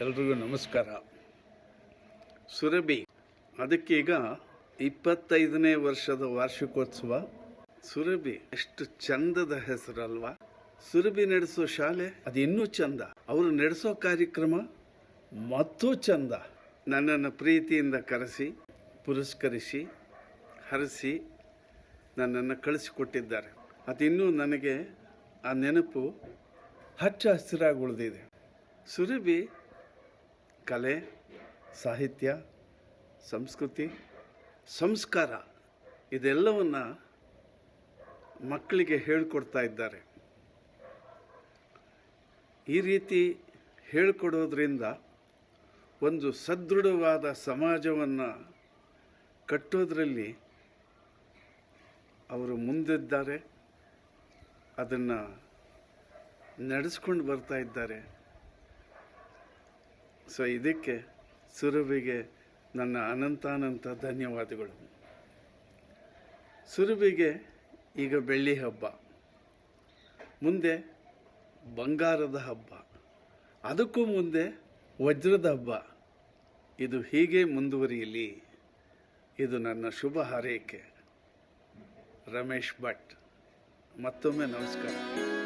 ಎಲ್ರಿಗೂ ನಮಸ್ಕಾರ. ಸುರಭಿ ಅದಕ್ಕೀಗ ಇಪ್ಪತ್ತೈದನೇ ವರ್ಷದ ವಾರ್ಷಿಕೋತ್ಸವ. ಸುರಭಿ, ಎಷ್ಟು ಚಂದದ ಹೆಸರಲ್ವಾ? ಸುರಭಿ ನಡೆಸೋ ಶಾಲೆ, ಅದು ಇನ್ನೂ ಚಂದ. ಅವರು ನಡೆಸೋ ಕಾರ್ಯಕ್ರಮ ಮತ್ತೂ ಚಂದ. ನನ್ನನ್ನು ಪ್ರೀತಿಯಿಂದ ಕರೆಸಿ, ಪುರಸ್ಕರಿಸಿ, ಹರಿಸಿ ನನ್ನನ್ನು ಕಳಿಸಿಕೊಟ್ಟಿದ್ದಾರೆ. ಅದಿನ್ನೂ ನನಗೆ ಆ ನೆನಪು ಹಚ್ಚ ಹಸಿರಾಗಿ ಉಳಿದಿದೆ. ಸುರಭಿ ಕಲೆ, ಸಾಹಿತ್ಯ, ಸಂಸ್ಕೃತಿ, ಸಂಸ್ಕಾರ ಇದೆಲ್ಲವನ್ನು ಮಕ್ಕಳಿಗೆ ಹೇಳಿಕೊಡ್ತಾ ಇದ್ದಾರೆ. ಈ ರೀತಿ ಹೇಳಿಕೊಡೋದ್ರಿಂದ ಒಂದು ಸದೃಢವಾದ ಸಮಾಜವನ್ನು ಕಟ್ಟೋದ್ರಲ್ಲಿ ಅವರು ಮುಂದಿದ್ದಾರೆ. ಅದನ್ನು ನಡೆಸ್ಕೊಂಡು ಬರ್ತಾ ಇದ್ದಾರೆ. ಸೊ ಇದಕ್ಕೆ ಸುರಭಿಗೆ ನನ್ನ ಅನಂತಾನಂತ ಧನ್ಯವಾದಗಳು. ಸುರಭಿಗೆ ಈಗ ಬೆಳ್ಳಿ ಹಬ್ಬ. ಮುಂದೆ ಬಂಗಾರದ ಹಬ್ಬ. ಅದಕ್ಕೂ ಮುಂದೆ ವಜ್ರದ ಹಬ್ಬ. ಇದು ಹೀಗೆ ಮುಂದುವರಿಯಲಿ. ಇದು ನನ್ನ ಶುಭ ಹಾರೈಕೆ. ರಮೇಶ್ ಭಟ್, ಮತ್ತೊಮ್ಮೆ ನಮಸ್ಕಾರ.